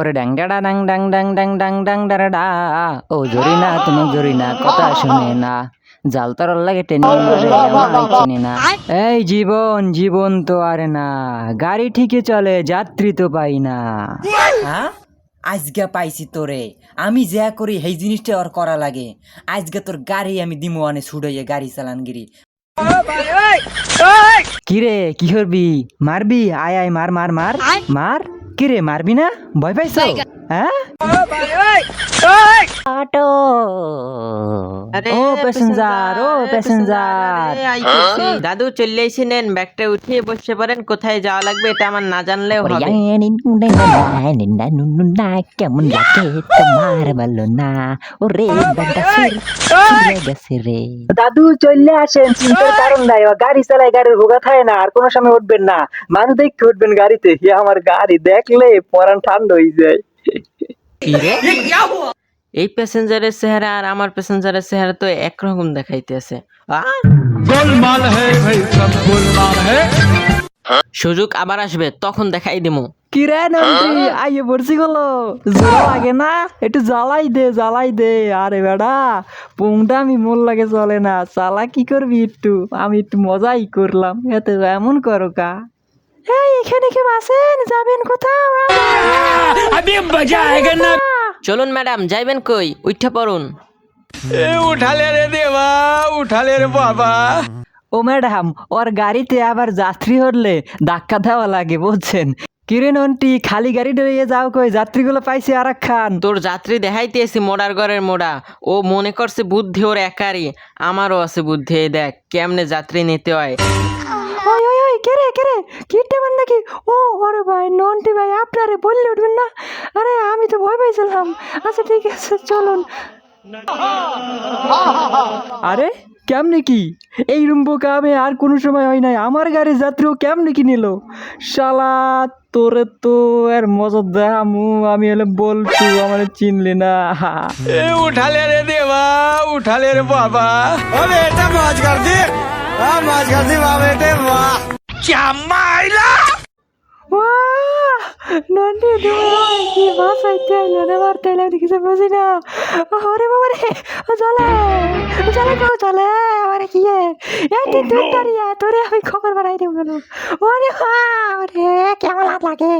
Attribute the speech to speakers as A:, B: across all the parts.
A: ওরে ড্যাংডাডা ডাং ডাং ডাং ডাং ডাং ডাং ডারাডা ও জরি না তুমি জরি না কথা শুনে না। জাল তরল লাগে টেনে না। এই জীবন জীবন তো আরে না। গাড়ি ঠিকই চলে যাত্রী তো পাই না।
B: হ্যাঁ আজকে পাইছি তোরে। আমি যা করি সেই জিনিসটা ওর করা লাগে। আজকে তোর গাড়ি আমি দিমু আনে ছুড়াইয়ে গাড়ি চালান গিরি
A: কিরে কি করবি? মারবি? আয় আয় মার মার মার। মার? কিরে মারবি না? ভয় পাইছ? হ্যাঁ? অটো ও প্যাসেঞ্জার ও প্যাসেঞ্জার
C: দাদু চলে নেন ব্যাগটা উঠিয়ে বসে পড়েন কোথায় যাওয়া লাগবে এটা আমার না জানলেও হবে।
A: কেমন লাগে তোমার ভালো না। ওরে রে। দাদু চলে আসেন চিন্তার কারণ নাই ও গাড়ি চালায় গাড়ির ভোগা থাকে না আর কোনো সময় উঠবেন না। মানুষ দেখতে উঠবেন গাড়িতে হে আমার গাড়ি দেখলে পরান ঠান্ডা হয়ে যায়।
C: এই প্যাসেঞ্জারের চেহারা আর আমার প্যাসেঞ্জারের চেহারা তো একরকম দেখাইতেছে সুযোগ আবার আসবে তখন দেখাই দিমু
A: আইয়ে পড়ছি গলো লাগে না একটু জ্বালাই দে জ্বালাই দে আরে বেড়া পুংটা আমি লাগে চলে না চালা কি করবি একটু আমি একটু মজাই করলাম এতে এমন করো কা এখানে কেউ যাবেন কোথাও
D: আমি না
C: চলুন ম্যাডাম যাইবেন কই? উঠে পড়ুন।
D: এ উঠালে রে দেবা উঠালে রে বাবা।
A: ও ম্যাডাম ওর গাড়িতে আবার যাত্রী হলে ধাক্কা দেওয়া লাগে বলছেন কিরেন অন্টি খালি গাড়ি ডরিয়ে যাও কই যাত্রীগুলো পাইছে আর খান
C: তোর যাত্রী দেখাইতে দেখাইতেছি মোড়ার ঘরের মোড়া। ও মনে করছে বুদ্ধি ওর একারি আমারও আছে বুদ্ধি এই দেখ কেমনে যাত্রী নিতে হয়।
A: কেরে কেরে? কিটে বান নাকি ও আরে ভাই নন্টি ভাই আপনারে বললে উঠবেন না? আরে আমি তো ভয় পাইছিলাম। আচ্ছা ঠিক আছে চলুন। আরে কেমনে কি? এই রুম বোকা আমি আর কোনো সময় হয় নাই। আমার গাড়ি যাত্রীও কেমনে কি নিল? শালা তোরে তো এর মজার দামু আমি হলে বলছি আমার চিনলি না।
D: এ উঠালে রে দেবা উঠালে রে বাবা। এটা মাছ কাটছি মাছ কাটছি বাবা এটা
A: জামাইলা নন্দি দুই কি মাছ আইতে আইলো রে মারতে আইলো দেখিছে বুঝি না ওরে বাবা রে চলে চলে কেউ চলে আমার কি এটি তুই দাঁড়িয়ে তোরে আমি খবর বাড়াই দেব গেল ওরে বাবা কেমন হাত লাগে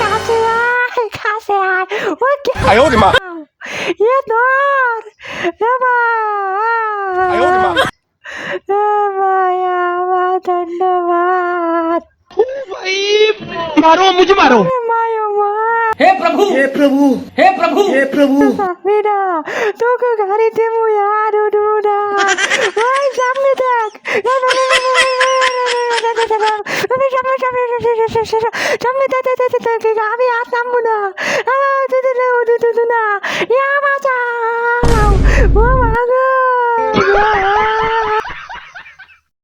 A: কাছে আয় কাছে আয় ও কে
D: আয় ওরে মা
A: এ তোর এ মা
D: আয় ওরে মা मारो मुझे मारो
A: हे प्रभु
B: हे प्रभु हे प्रभु हे प्रभु मेरा तो
A: को गाड़ी दे मु यार उडूना भाई सामने देख सामने दे दे दे दे गावी आत नामुना आ तू तू तू तू ना या माता